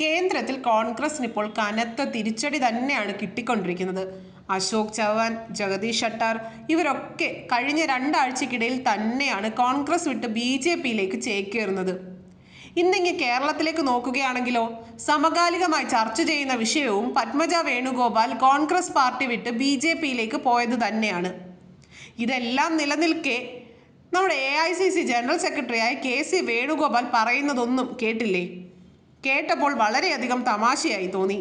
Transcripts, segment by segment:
കേന്ദ്രത്തിൽ കോൺഗ്രസിന് ഇപ്പോൾ കനത്ത തിരിച്ചടി തന്നെയാണ് കിട്ടിക്കൊണ്ടിരിക്കുന്നത്. അശോക് ചവാൻ ജഗദീഷ് ഷട്ടാർ ഇവരൊക്കെ കഴിഞ്ഞ രണ്ടാഴ്ചക്കിടയിൽ തന്നെയാണ് കോൺഗ്രസ് വിട്ട് ബി ജെ പിയിലേക്ക് ചേക്കേറുന്നത്. ഇന്നിങ്ങ് കേരളത്തിലേക്ക് നോക്കുകയാണെങ്കിലോ സമകാലികമായി ചർച്ച ചെയ്യുന്ന വിഷയവും പത്മജ വേണുഗോപാൽ കോൺഗ്രസ് പാർട്ടി വിട്ട് ബി ജെ പിയിലേക്ക് പോയത് തന്നെയാണ്. ഇതെല്ലാം നിലനിൽക്കെ നമ്മുടെ A I C C general സെക്രട്ടറിയായ കെ സി വേണുഗോപാൽ പറയുന്നതൊന്നും കേട്ടില്ലേ? കേട്ടപ്പോൾ വളരെയധികം തമാശയായി തോന്നി.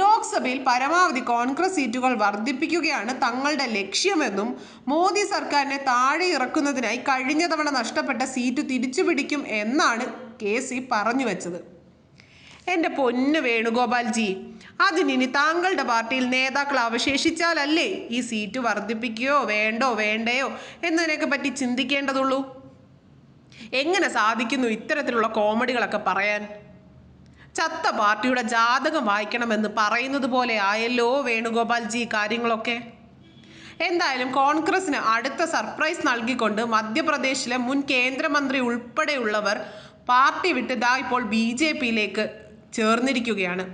ലോക്സഭയിൽ പരമാവധി കോൺഗ്രസ് സീറ്റുകൾ വർദ്ധിപ്പിക്കുകയാണ് തങ്ങളുടെ ലക്ഷ്യമെന്നും മോദി സർക്കാരിനെ താഴെ ഇറക്കുന്നതിനായി കഴിഞ്ഞ തവണ നഷ്ടപ്പെട്ട സീറ്റ് തിരിച്ചുപിടിക്കും എന്നാണ് കെ സി പറഞ്ഞു വെച്ചത്. എന്റെ പൊന്ന് വേണുഗോപാൽജി അതിനി താങ്കളുടെ പാർട്ടിയിൽ നേതാക്കൾ അവശേഷിച്ചാലല്ലേ ഈ സീറ്റ് വർദ്ധിപ്പിക്കുകയോ വേണ്ടോ വേണ്ടയോ എന്നതിനെയൊക്കെ പറ്റി ചിന്തിക്കേണ്ടതുള്ളൂ? എങ്ങനെ സാധിക്കുന്നു ഇത്തരത്തിലുള്ള കോമഡികളൊക്കെ പറയാൻ? ചത്ത പാർട്ടിയുടെ ജാതകം വായിക്കണമെന്ന് പറയുന്നത് പോലെ ആയല്ലോ വേണുഗോപാൽജി കാര്യങ്ങളൊക്കെ. എന്തായാലും കോൺഗ്രസിന് അടുത്ത സർപ്രൈസ് നൽകിക്കൊണ്ട് മധ്യപ്രദേശിലെ മുൻ കേന്ദ്രമന്ത്രി ഉൾപ്പെടെയുള്ളവർ പാർട്ടി വിട്ട് ദാ ഇപ്പോൾ ബി ജെ പിയിലേക്ക് ചേർന്നിരിക്കുകയാണ്.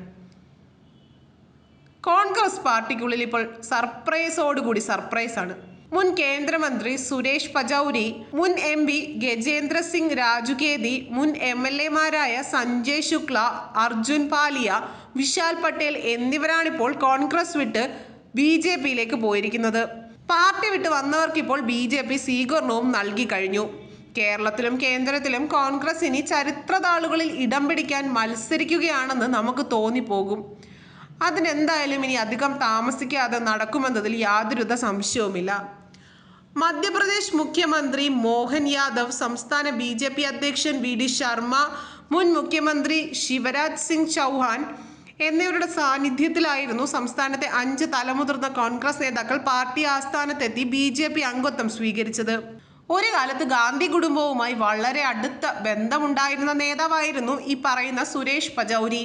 കോൺഗ്രസ് പാർട്ടിക്കുള്ളിൽ ഇപ്പോൾ സർപ്രൈസോടുകൂടി സർപ്രൈസാണ്. മുൻ കേന്ദ്രമന്ത്രി സുരേഷ് പജൌരി മുൻ എം പി ഗജേന്ദ്ര സിംഗ് രാജുകേതി മുൻ എം എൽ എമാരായ സഞ്ജയ് ശുക്ല അർജുൻ പാലിയ വിശാൽ പട്ടേൽ എന്നിവരാണിപ്പോൾ കോൺഗ്രസ് വിട്ട് ബി ജെ പിയിലേക്ക് പോയിരിക്കുന്നത്. പാർട്ടി വിട്ട് വന്നവർക്കിപ്പോൾ ബി ജെ പി സ്വീകരണവും നൽകി കഴിഞ്ഞു. കേരളത്തിലും കേന്ദ്രത്തിലും കോൺഗ്രസ് ഇനി ചരിത്രതാളുകളിൽ ഇടം പിടിക്കാൻ മത്സരിക്കുകയാണെന്ന് നമുക്ക് തോന്നിപ്പോകും. അതിനെന്തായാലും ഇനി അധികം താമസിക്കാതെ നടക്കുമെന്നതിൽ യാതൊരുവിധ സംശയവുമില്ല. മധ്യപ്രദേശ് മുഖ്യമന്ത്രി മോഹൻ യാദവ് സംസ്ഥാന ബി ജെ പി അധ്യക്ഷൻ വി ഡി ശർമ്മ മുൻ മുഖ്യമന്ത്രി ശിവരാജ് സിംഗ് ചൗഹാൻ എന്നിവരുടെ സാന്നിധ്യത്തിലായിരുന്നു സംസ്ഥാനത്തെ അഞ്ച് തലമുതിർന്ന കോൺഗ്രസ് നേതാക്കൾ പാർട്ടി ആസ്ഥാനത്തെത്തി ബി ജെ പി അംഗത്വം സ്വീകരിച്ചത്. ഒരു കാലത്ത് ഗാന്ധി കുടുംബവുമായി വളരെ അടുത്ത ബന്ധമുണ്ടായിരുന്ന നേതാവായിരുന്നു ഈ പറയുന്ന സുരേഷ് പചൌരി.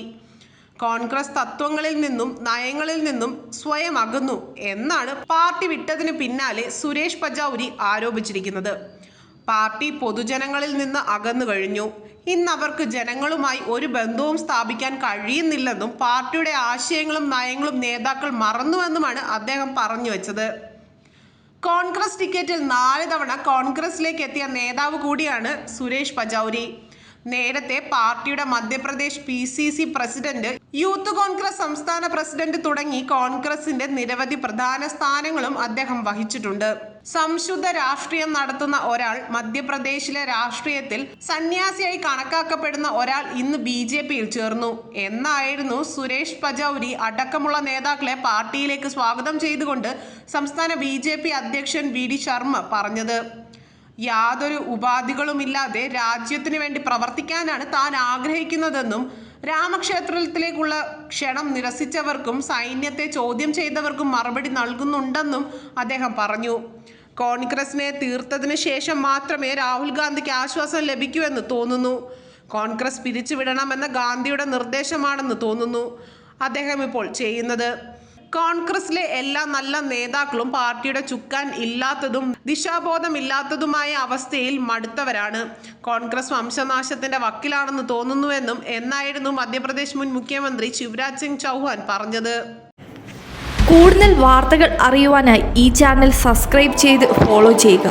കോൺഗ്രസ് തത്വങ്ങളിൽ നിന്നും നയങ്ങളിൽ നിന്നും സ്വയം അകന്നു എന്നാണ് പാർട്ടി വിട്ടതിന് പിന്നാലെ സുരേഷ് പജാവുരി ആരോപിച്ചിരിക്കുന്നത്. പാർട്ടി പൊതുജനങ്ങളിൽ നിന്ന് അകന്നു കഴിഞ്ഞു. ഇന്ന് അവർക്ക് ജനങ്ങളുമായി ഒരു ബന്ധവും സ്ഥാപിക്കാൻ കഴിയുന്നില്ലെന്നും പാർട്ടിയുടെ ആശയങ്ങളും നയങ്ങളും നേതാക്കൾ മറന്നുവെന്നുമാണ് അദ്ദേഹം പറഞ്ഞു വെച്ചത്. കോൺഗ്രസ് ടിക്കറ്റിൽ നാല് തവണ കോൺഗ്രസിലേക്ക് എത്തിയ നേതാവ് കൂടിയാണ് സുരേഷ് പചൌരി നേരത്തെ പാർട്ടിയുടെ Madhya Pradesh P C C president youth Congress സംസ്ഥാന പ്രസിഡന്റ് തുടങ്ങി കോൺഗ്രസിന്റെ നിരവധി പ്രധാന സ്ഥാനങ്ങളും അദ്ദേഹം വഹിച്ചിട്ടുണ്ട്. സംശുദ്ധ രാഷ്ട്രീയം നടത്തുന്ന ഒരാൾ മധ്യപ്രദേശിലെ രാഷ്ട്രീയത്തിൽ സന്യാസിയായി കണക്കാക്കപ്പെടുന്ന ഒരാൾ ഇന്ന് ബി ജെ പിയിൽ ചേർന്നു. എന്നായിരുന്നു സുരേഷ് പജൌരി അടക്കമുള്ള നേതാക്കളെ പാർട്ടിയിലേക്ക് സ്വാഗതം ചെയ്തുകൊണ്ട് സംസ്ഥാന ബി അധ്യക്ഷൻ വി ഡി ശർമ്മ പറഞ്ഞത്. യാതൊരു ഉപാധികളുമില്ലാതെ രാജ്യത്തിന് വേണ്ടി പ്രവർത്തിക്കാനാണ് താൻ ആഗ്രഹിക്കുന്നതെന്നും രാമക്ഷേത്രത്തിലേക്കുള്ള ക്ഷണം നിരസിച്ചവർക്കും സൈന്യത്തെ ചോദ്യം ചെയ്തവർക്കും മറുപടി നൽകുന്നുണ്ടെന്നും അദ്ദേഹം പറഞ്ഞു. കോൺഗ്രസിനെ തീർത്തതിന് ശേഷം മാത്രമേ രാഹുൽ ഗാന്ധിക്ക് ആശ്വാസം ലഭിക്കൂ എന്ന് തോന്നുന്നു. കോൺഗ്രസ് പിരിച്ചുവിടണമെന്ന ഗാന്ധിയുടെ നിർദ്ദേശമാണെന്ന് തോന്നുന്നു. അദ്ദേഹം ഇപ്പോൾ ചെയ്യുന്നത് കോൺഗ്രസിലെ എല്ലാ നല്ല നേതാക്കളും പാർട്ടിയുടെ ചുക്കാൻ ഇല്ലാത്തതും ദിശാബോധമില്ലാത്തതുമായ അവസ്ഥയിൽ മടുത്തവരാണ്. കോൺഗ്രസ് വംശനാശത്തിന്റെ വക്കിലാണെന്ന് തോന്നുന്നുവെന്നും എന്നായിരുന്നു മധ്യപ്രദേശ് മുൻ മുഖ്യമന്ത്രി ശിവരാജ് സിംഗ് ചൗഹാൻ പറഞ്ഞത്. കൂടുതൽ വാർത്തകൾ അറിയുവാനായി ഈ ചാനൽ സബ്സ്ക്രൈബ് ചെയ്ത് ഫോളോ ചെയ്യുക.